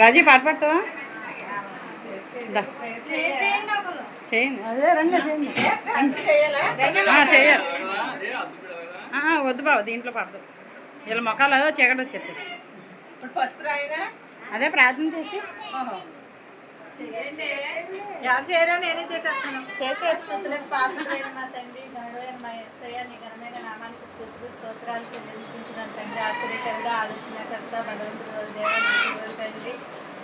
రాజీ పాట పాడతావా. చేయండి. అదే రండి చేయండి. చేయాలి. వద్దు బాబు దీంట్లో పడదు. వీళ్ళ మొక్కలు చీకటి వచ్చేది అదే ప్రార్థన చేసి. ఎవరు చేయరా? నేనే చేసేస్తాను. స్థుతులకు పాత్రుడైన మా తండ్రి గౌరవైన మా ఎస్ఐ నీ ఘనమైన నామానికి స్థుతులు స్తోత్రాలు చెల్లించుకుంటున్నాను తండ్రి ఆశ్చర్యకర్త ఆలోచనకర్త భగవంతుడు దేవ తండ్రి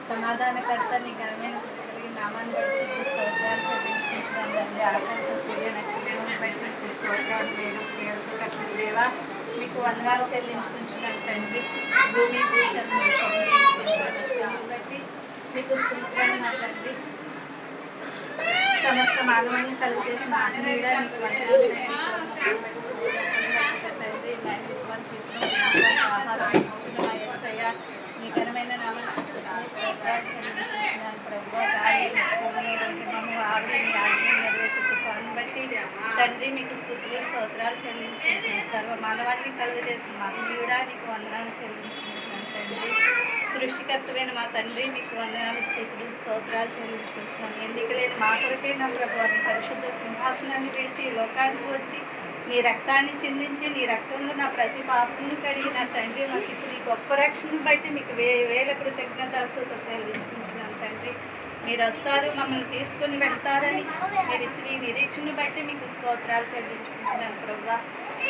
సమాధానకర్త నీ ఘనమైన కృప కలిగి నామాన్ని బట్టి స్తోత్రాలు చెల్లించుకుంటున్నాను తండ్రి ఆకాశం సూర్య నక్షత్రం బట్టి స్తోత్రాలు నేను పేరుతో కట్టిన దేవా మీకు వందనాలు చెల్లించుకుంటున్నాను తండ్రి. భూమి భూచంద్రులు బట్టి మీకు స్తోత్రాలు నా తండ్రి. సమస్త మానవాన్ని కలిగేసి మానవీయుడా నీకు వందనాలు తండ్రి నైవేద్యం తీసుకుని ఆహారం ఇచ్చిన మా యేసయ్య నీ ఘనమైన నామమున బట్టి తండ్రి మీకు స్థుతులు స్తోత్రాలు చెల్లించుకుంటున్నాను సర్వ మానవాన్ని కలుగజేసి కూడా నీకు వందనాలు చెల్లించుకుంటున్నాను తండ్రి. సృష్టికర్తమైన మా తండ్రి మీకు వందనాలు స్థుతులు స్తోత్రాలు చెల్లించుకుంటున్నాను ఎందుకు లేని మా కొరకే నా ప్రభు పరిశుద్ధ సింహాసనాన్ని విడిచి ఈ లోకానికి వచ్చి నీ రక్తాన్ని చిందించి నీ రక్తంలో నా ప్రతి పాపను కడిగి నా తండ్రి మాకు ఇచ్చిన గొప్ప రక్షణను బట్టి మీకు వే వేల కృతజ్ఞతలతో చెల్లించుకుంటున్నాను తండ్రి. మీరు వస్తారు మమ్మల్ని తీసుకుని వెళ్తారని మీరు ఇచ్చిన ఈ నిరీక్షను బట్టి మీకు స్తోత్రాలు చెల్లించుకుంటున్నాను ప్రభా.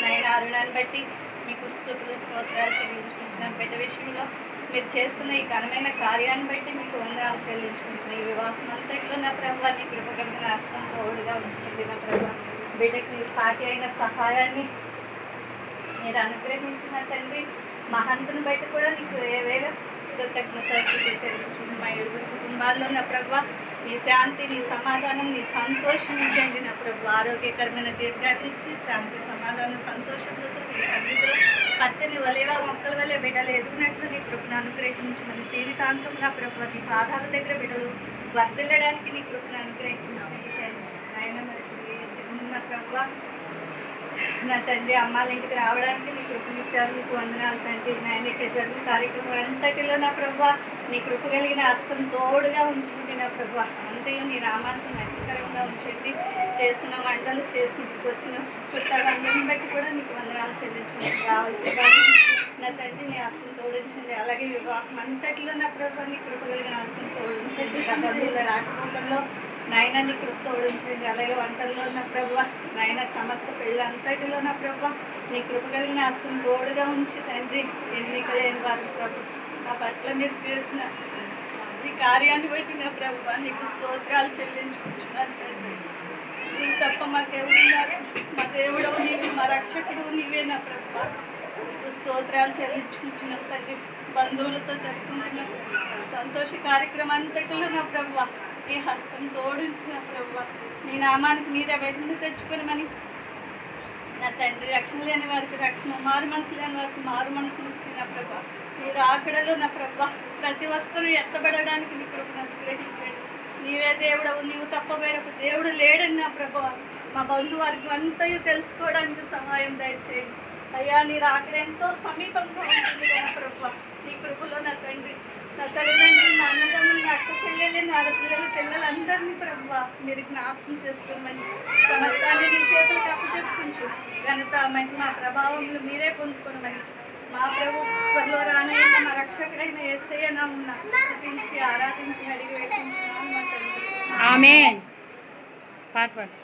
నైన అరుణాన్ని బట్టి మీకు స్థుతులు స్తోత్రాలు చెల్లించుకుంటున్నాను పెద్ద విషయంలో మీరు చేస్తున్న ఈ ఘనమైన కార్యాన్ని బట్టి మీకు వందనాలు చెల్లించుకుంటున్నాను ఈ వివాహం అంతట్లో నా ప్రభా నీ కృపగలిగిన హస్తం తోడుగా ఉంచండి నా ప్రభా. బిడ్డకి మీ సాటి అయిన సహాయాన్ని మీరు అనుగ్రహించిన తండ్రి మహంతుని బయట కూడా నీకు ఏ వేళ కృతజ్ఞత చెల్లించుకుంటున్నాను కుటుంబాల్లో ఉన్న ప్రభావ నీ శాంతి నీ సమాధానం నీ సంతోషం ఇచ్చండి నా ప్రభు ఆరోగ్యకరమైన దీర్ఘాన్ని శాంతి సమాధానం సంతోషంతో నీ సన్నిధిలో పచ్చని వలేవా మొక్కల వలె బిడ్డలు ఎదుగునట్లు నీ కృపను అనుగ్రహించి మన జీవితాంతం నా ప్రభు నీ పాదాల దగ్గర బిడ్డలు వర్దిల్లడానికి నీ కృపను అనుగ్రహించి ఆయన మరి ప్రభు నా తండ్రి అమ్మాల ఇంటికి రావడానికి నీ కృపనిచ్చారు నీకు వందనాలు తండ్రి. నాయన ఇక్కడ జరిగిన కార్యక్రమం అంతటిలో నా ప్రభు నీ కృప కలిగిన హస్తం తోడుగా ఉంచండి నా ప్రభు. అంతయు నీ రామానికి నైతికరంగా ఉంచండి. చేస్తున్న వంటలు చేస్తున్న వచ్చిన చుట్టాలందరిని బట్టి కూడా నీకు వందనాలు చెల్లించుకుంటూ కావాల్సిన నా తండ్రి నీ హస్తం తోడించండి. అలాగే వివాహం అంతటిలో నా ప్రభు నీ కృప కలిగిన హస్తం తోడించండి. నా బంధువుల రాకపోకల్లో నాయన నీ కృప తోడించండి. అలాగే వంటల్లో నా ప్రభు నాయన సమస్త పెళ్ళంతటిలో నా ప్రభు నీ కృప కలిగిన హస్తం తోడుగా ఉంచి తండ్రి ఎన్నిక లేని వారి ప్రభు. నా పట్ల మీరు చేసిన ఈ కార్యాన్ని బట్టి నా ప్రభు నీకు స్తోత్రాలు చెల్లించుకుంటున్నాను తండ్రి. మా తప్ప మాకెవరున్నారు మా దేవుడవు నీవు మా రక్షకుడు నీవే నా ప్రభు. స్తోత్రాలు చెల్లించుకుంటున్నాం తండ్రి. బంధువులతో జరుపుకుంటున్న సంతోష కార్యక్రమం నా ప్రభు నీ హస్తం తోడించిన ప్రభు నీ నామానికి మీరే వెంటనే తెచ్చుకోనమని. నా తండ్రి రక్షణ లేని వారికి రక్షణ మారు మనసు లేని వారికి మారు మనసులు ఇచ్చిన ప్రభు మీరు ఆకడలో నా ప్రభు ప్రతి ఒక్కరూ ఎత్తబడడానికి నీ కృపను అనుగ్రహించండి. నీవే దేవుడవు నీవు తప్ప వేరొక దేవుడు లేడని నా ప్రభు మా బంధువర్గం అంతయు తెలుసుకోవడానికి సహాయం దయచేయండి. అయ్యా నీ రాకడ ఎంతో సమీపంగా ఉంటుంది కదా ప్రభు. నీ కృపలో నా తండ్రి నా తల్లిదండ్రులు నా అన్నదమ్ములు నా అక్క చెల్లెలు నా పిల్లలు పిల్లలందరినీ ప్రభు మీరు జ్ఞాపకం చేసుకోమని సమస్తాన్ని నీ చేతిటప్పుడు చెప్పుకుంటు ఘనత మహిమ ప్రభావములు మీరే పొందుకోనమని మా ప్రభు త్వరలో రానైన మా రక్షకుడైన ఎస్ఐ నామున్న స్తుతించి ఆరాధించి అడిగి వేసుకుంటున్నాను మా తండ్రి. ఆమె పాట పాడు.